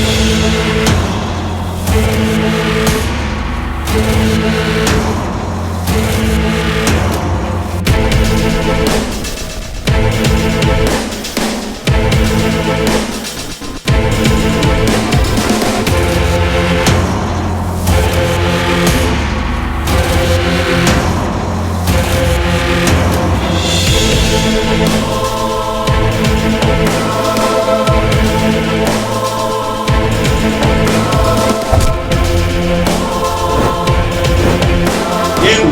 என்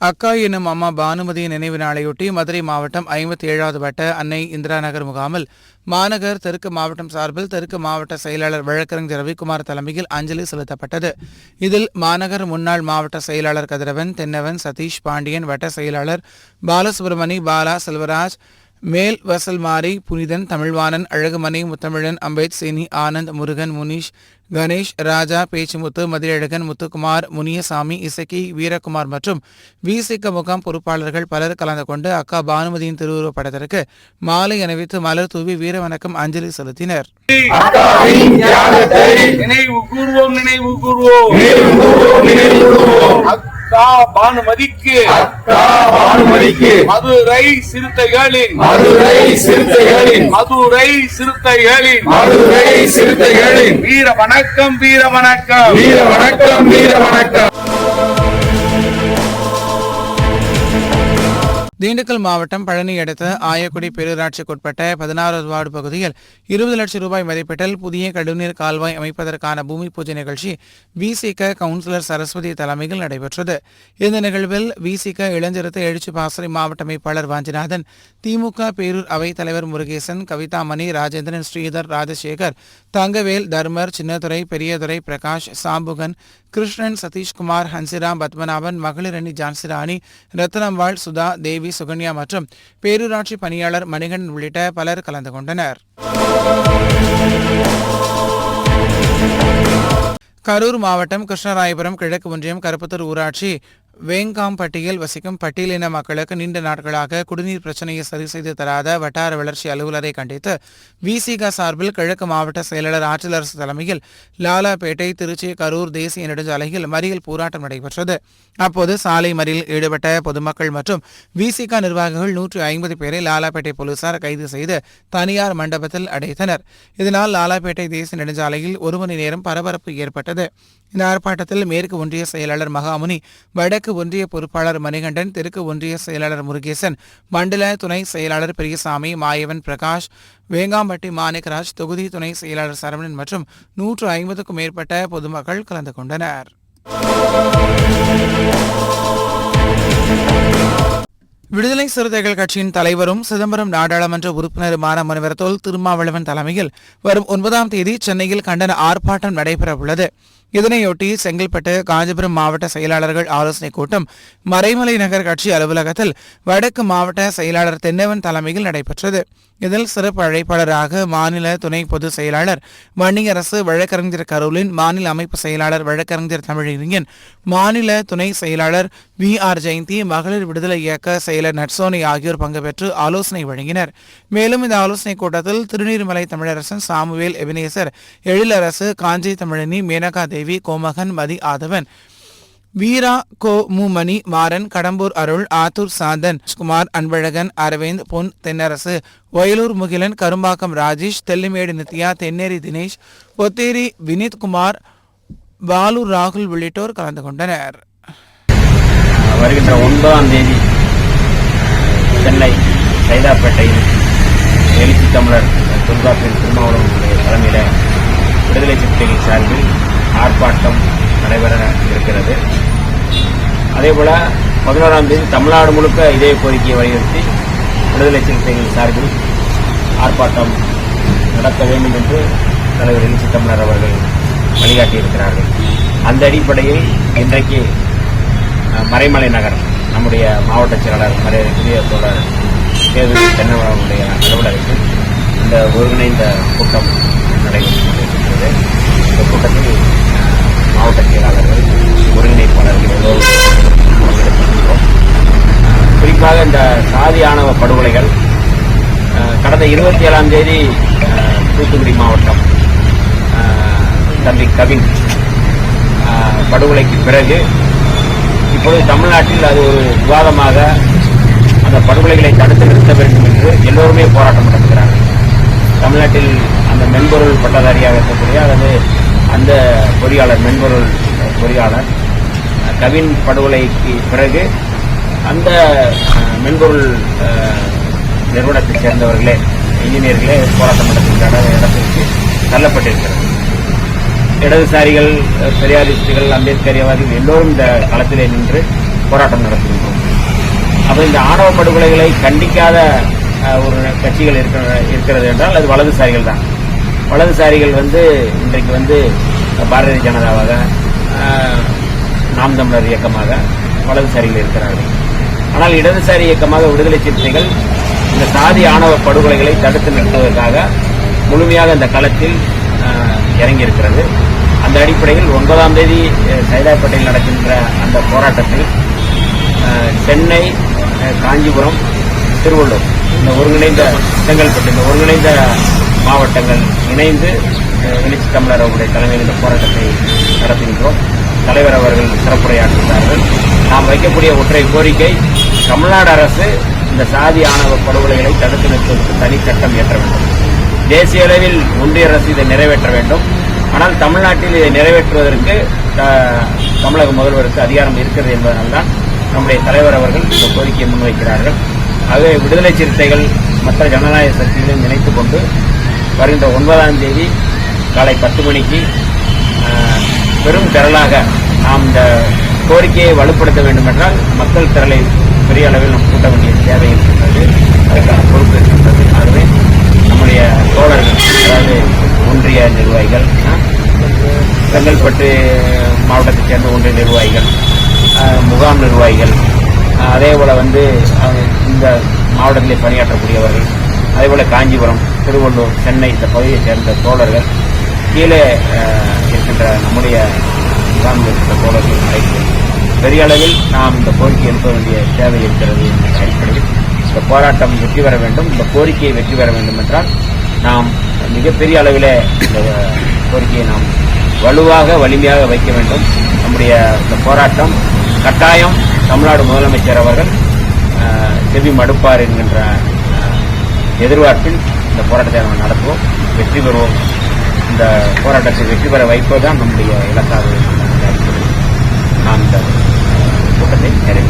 அக்கா எனும் அம்மா பானுமதியின் நினைவு நாளையொட்டி மதுரை மாவட்டம் ஐம்பத்தி ஏழாவது வட்ட அன்னை இந்திரா நகர் முகாமில் மாநகர் தெற்கு மாவட்டம் சார்பில் தெற்கு மாவட்ட செயலாளர் வழக்கறிஞர் ரவிக்குமார் தலைமையில் அஞ்சலி செலுத்தப்பட்டது. இதில் மாநகர் முன்னாள் மாவட்ட செயலாளர் கதிரவன் தென்னவன் சதீஷ் பாண்டியன் வட்ட செயலாளர் பாலசுப்ரமணி பாலா செல்வராஜ் மேல் வசல் மாரி புனிதன் தமிழ்வாணன் அழகுமணி முத்தமிழன் அம்பேத் சேனி ஆனந்த் முருகன் முனீஷ் கணேஷ் ராஜா பேச்சுமுத்து மதியழகன் முத்துக்குமார் முனியசாமி இசக்கி வீரகுமார் மற்றும் விசிக முகாம் பொறுப்பாளர்கள் பலர் கலந்து கொண்டு அக்கா பானுமதியின் திருவுருவப் படத்திற்கு மாலை அணிவித்து மலர் தூவி வீரவணக்கம் அஞ்சலி செலுத்தினர். நினைவு கூர்வோம் நினைவு கூர்வோம். அக்கா பானுமதிக்கு. பானுமதிக்கு. மதுரை சிறுத்தைகளின். மதுரை சிறுத்தைகளின். மதுரை சிறுத்தைகளின். மதுரை சிறுத்தைகளின். வீர வணக்கம் வீர வணக்கம். வீர வணக்கம் வீர வணக்கம். திண்டுக்கல் மாவட்டம் பழனி அடுத்த ஆயக்குடி பேரூராட்சிக்குட்பட்ட பதினாறாவது வார்டு பகுதியில் இருபது லட்சம் ரூபாய் மதிப்பீட்டில் புதிய கழிவுநீர் கால்வாய் அமைப்பதற்கான பூமி பூஜை நிகழ்ச்சி விசிக கவுன்சிலர் சரஸ்வதி தலைமையில் நடைபெற்றது. இந்த நிகழ்வில் விசிக இளஞ்சிறுத்தை எழுச்சி பாசறை மாவட்ட அமைப்பாளர் வாஞ்சிநாதன் திமுக பேரூர் அவைத் தலைவர் முருகேசன் கவிதாமணி ராஜேந்திரன் ஸ்ரீதர் ராஜசேகர் தங்கவேல் தர்மர் சின்னதுரை பெரியதுரை பிரகாஷ் சாம்புகன் கிருஷ்ணன் சதீஷ்குமார் ஹன்சிராம் பத்மநாபன் மகளிர் அணி ஜான்சிராணி ரத்னம்வாள் சுதா தேவி சுகன்யா மற்றும் பேரூராட்சி பணியாளர் மணிகண்டன் உள்ளிட்ட பலர் கலந்து கொண்டனர். கரூர் மாவட்டம் கிருஷ்ணராயபுரம் கிழக்கு ஒன்றியம் கருப்பத்தூர் ஊராட்சி வேங்காம்பட்டியில் வசிக்கும் பட்டியலின மக்களுக்கு நீண்ட நாட்களாக குடிநீர் பிரச்சனையை சரி செய்து தராத வட்டார வளர்ச்சி அலுவலரை கண்டித்து விசிக சார்பில் கிழக்கு மாவட்ட செயலாளர் ஆற்றலரசு தலைமையில் லாலாபேட்டை திருச்சி கரூர் தேசிய நெடுஞ்சாலையில் மறியல் போராட்டம் நடைபெற்றது. அப்போது சாலை மறியலில் ஈடுபட்ட பொதுமக்கள் மற்றும் விசிக நிர்வாகிகள் நூற்று ஐம்பது பேரை லாலாபேட்டை போலீசார் கைது செய்து தனியார் மண்டபத்தில் அடைத்தனர். இதனால் லாலாபேட்டை தேசிய நெடுஞ்சாலையில் ஒரு மணி நேரம் பரபரப்பு ஏற்பட்டது. இந்த ஆர்ப்பாட்டத்தில் மேற்கு ஒன்றிய செயலாளர் மகாமுனி வடக்கு ஒன்றிய பொறுப்பாளர் மணிகண்டன் தெற்கு ஒன்றிய செயலாளர் முருகேசன் மண்டல துணை செயலாளர் பெரியசாமி மாயவன் பிரகாஷ் வேங்காம்பட்டி மாணிக்கராஜ் தொகுதி துணை செயலாளர் சரவணன் மற்றும் நூற்று ஐம்பதுக்கும் மேற்பட்ட பொதுமக்கள் கலந்து கொண்டனர். விடுதலை சிறுத்தைகள் கட்சியின் தலைவரும் சிதம்பரம் நாடாளுமன்ற உறுப்பினருமான முனைவர் தொல் திருமாவளவன் தலைமையில் வரும் ஒன்பதாம் தேதி சென்னையில் கண்டன ஆர்ப்பாட்டம் நடைபெறவுள்ளது. இதனையொட்டி செங்கல்பட்டு காஞ்சிபுரம் மாவட்ட செயலாளர்கள் ஆலோசனைக் கூட்டம் மறைமலை நகர் கட்சி அலுவலகத்தில் வடக்கு மாவட்ட செயலாளர் தென்னவன் தலைமையில் நடைபெற்றது. இதில் சிறப்பு அழைப்பாளராக மாநில துணை பொதுச் செயலாளர் வன்னியரசு வழக்கறிஞர் கரூலின் மாநில அமைப்பு செயலாளர் வழக்கறிஞர் தமிழறிஞன் மாநில துணை செயலாளர் வி. ஆர். ஜெயந்தி மகளிர் விடுதலை இயக்க செயலர் நட்சோனி ஆகியோர் பங்கு பெற்று ஆலோசனை வழங்கினர். மேலும் இந்த ஆலோசனைக் கூட்டத்தில் திருநீர்மலை தமிழரசன் சாமுவேல் எபினேசர் எழிலரசு காஞ்சி தமிழினி மேனகா தேவி தேவி கோமகன் மதி ஆதவன். வீரா கோ மூமணி மாறன் கடம்பூர் அருள் ஆத்தூர் சாந்தன் குமார் அன்பழகன் அரவிந்த் பொன் தென்னரசு வயலூர் முகிலன் கரும்பாக்கம் ராஜேஷ் தெல்லிமேடு நித்யா தென்னேரி தினேஷ் பொத்தேரி வினித் குமார் பாலு ராகுல் உள்ளிட்டோர் கலந்து கொண்டனர். வருகின்ற ஒன்பதாம் தேதி சென்னை சைதாப்பேட்டையில் எழுச்சி தமிழர் தொல்காப்பியன் திருமாவளவனுடைய தலைமையில் விடுதலை சிறுத்தைகள் சார்பில் ஆர்ப்பாட்டம் நடைபெற இருக்கிறது. அதேபோல பதினோராம் தேதி தமிழ்நாடு முழுக்க இதே கோரிக்கையை வலியுறுத்தி விடுதலை சிறுத்தைகள் சார்பில் ஆர்ப்பாட்டம் நடத்த வேண்டும் என்று தலைவர் எழுச்சி தமிழர் அவர்கள் வழிகாட்டியிருக்கிறார்கள். அந்த அடிப்படையில் இன்றைக்கு மறைமலை நகர் நம்முடைய மாவட்ட செயலாளர் மரியாதைக்குரிய தோழர் தேர்தல் தென்னவனுடைய அலுவலகத்தில் இந்த ஒருங்கிணைந்த கூட்டம் நடைபெற்று கொண்டிருக்கிறது. இந்த கூட்டத்தில் மாவட்ட செயலாளர்கள் ஒருங்கிணைப்பாளர்கள் எல்லோரும் குறிப்பாக இந்த சாதி ஆணவ படுகொலைகள் கடந்த இருபத்தி ஏழாம் தேதி தூத்துக்குடி மாவட்டம் தம்பி கவின் படுகொலைக்கு பிறகு இப்பொழுது தமிழ்நாட்டில் அது ஒரு விவாதமாக அந்த படுகொலைகளை தடுத்து நிறுத்த வேண்டும் என்று எல்லோருமே போராட்டம் நடத்துகிறார்கள். தமிழ்நாட்டில் அந்த மென்பொருள் பட்டதாரியாக இருக்கக்கூடிய அல்லது அந்த பொறியாளர் மென்பொருள் பொறியாளர் கவின் படுகொலைக்கு பிறகு அந்த மென்பொருள் நிறுவனத்தை நிறுவனத்தைச் சேர்ந்தவர்களே இன்ஜினியர்களே போராட்டம் நடத்துகின்ற இடத்திற்கு தள்ளப்பட்டிருக்கிறது. இடதுசாரிகள் பெரியாரிஸ்டுகள் அம்பேத்கரியவாதிகள் எல்லோரும் இந்த களத்திலே நின்று போராட்டம் நடத்துகின்றோம் அப்போ இந்த ஆணவ படுகொலைகளை கண்டிக்காத ஒரு கட்சிகள் இருக்கிற இருக்கிறது என்றால் அது வலதுசாரிகள் தான். வலதுசாரிகள் வந்து இன்றைக்கு வந்து பாரதிய ஜனதாவாக நாம் தமிழர் இயக்கமாக வலதுசாரிகள் இருக்கிறார்கள். ஆனால் இடதுசாரி இயக்கமாக விடுதலை சிறுத்தைகள் இந்த சாதி ஆணவ படுகொலைகளை தடுத்து நிறுத்துவதற்காக முழுமையாக இந்த களத்தில் இறங்கியிருக்கிறது. அந்த அடிப்படையில் ஒன்பதாம் தேதி சைதாப்பேட்டையில் நடக்கின்ற அந்த போராட்டத்தில் சென்னை காஞ்சிபுரம் திருவள்ளூர் இந்த ஒருங்கிணைந்த செங்கல்பட்டு இந்த ஒருங்கிணைந்த மாவட்டங்கள் இணைந்து அஹ், எழுச்சி தமிழர் அவருடைய தலைமையில் இந்த போராட்டத்தை நடத்துகின்றோம் தலைவர் அவர்கள் சிறப்புரையாற்றுகிறார்கள். நாம் வைக்கக்கூடிய ஒற்றை கோரிக்கை தமிழ்நாடு அரசு இந்த சாதி ஆணவ படுகொலைகளை தடுத்து நிறுத்துவதற்கு தனி சட்டம் இயற்ற வேண்டும். தேசிய அளவில் ஒன்றிய அரசு இதை நிறைவேற்ற வேண்டும். ஆனால் தமிழ்நாட்டில் இதை நிறைவேற்றுவதற்கு த- தமிழக முதல்வருக்கு அதிகாரம் இருக்கிறது என்பதனால்தான் நம்முடைய தலைவர் அவர்கள் இந்த கோரிக்கையை முன்வைக்கிறார்கள். ஆகவே விடுதலை சிறுத்தைகள் மற்ற ஜனநாயக சக்திகளையும் இணைத்துக் கொண்டு வருகின்ற ஒன்பதாம் தேதி காலை பத்து மணிக்கு பெரும் திரளாக நாம் இந்த கோரிக்கையை வலுப்படுத்த வேண்டுமென்றால் மக்கள் திரளை பெரிய அளவில் நாம் கூட்ட வேண்டிய தேவை இருக்கின்றது. அதற்கான பொறுப்பு இருக்கின்றது. ஆகவே நம்முடைய தோழர்கள் அதாவது ஒன்றிய நிர்வாகிகள் செங்கல்பட்டு மாவட்டத்தைச் சேர்ந்த ஒன்றிய நிர்வாகிகள் முகாம் நிர்வாகிகள் அதே போல் வந்து இந்த மாவட்டத்திலே பணியாற்றக்கூடியவர்கள் அதேபோல் காஞ்சிபுரம் திருவள்ளூர் சென்னை இந்த பகுதியைச் சேர்ந்த தோழர்கள். கீழே இருக்கின்ற நம்முடைய முகாமில் இருக்கின்ற தோழர்கள் அழைத்து பெரிய அளவில் நாம் இந்த கோரிக்கை எழுப்ப வேண்டிய தேவை இருக்கிறது என்ற அடிப்படையில் இந்த போராட்டம் வெற்றி பெற வேண்டும். இந்த கோரிக்கையை வெற்றி பெற வேண்டும் என்றால் நாம் மிகப்பெரிய அளவில் இந்த கோரிக்கையை நாம் வலுவாக வலிமையாக வைக்க வேண்டும். நம்முடைய இந்த போராட்டம் கட்டாயம் தமிழ்நாடு முதலமைச்சர் அவர்கள் செவி மடுப்பார் என்கின்ற எதிர்பார்ப்பில் இந்த போராட்டத்தை நம்ம நடத்துவோம். வெற்றி பெறுவோம். இந்த போராட்டத்தை வெற்றி பெற வைப்பதுதான் நம்முடைய இலக்காக நான் இந்த கூட்டத்தை நிறைவு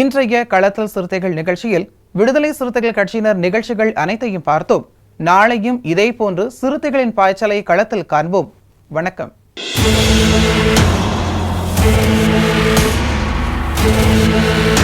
இன்றைய களத்தல் சிறுத்தைகள் நிகழ்ச்சியில் விடுதலை சிறுத்தைகள் கட்சியினர் நிகழ்ச்சிகள் அனைத்தையும் பார்த்தோம். நாளையும் இதே போன்று சிறுத்தைகளின் பாய்ச்சலை களத்தில் காண்போம். வணக்கம். என்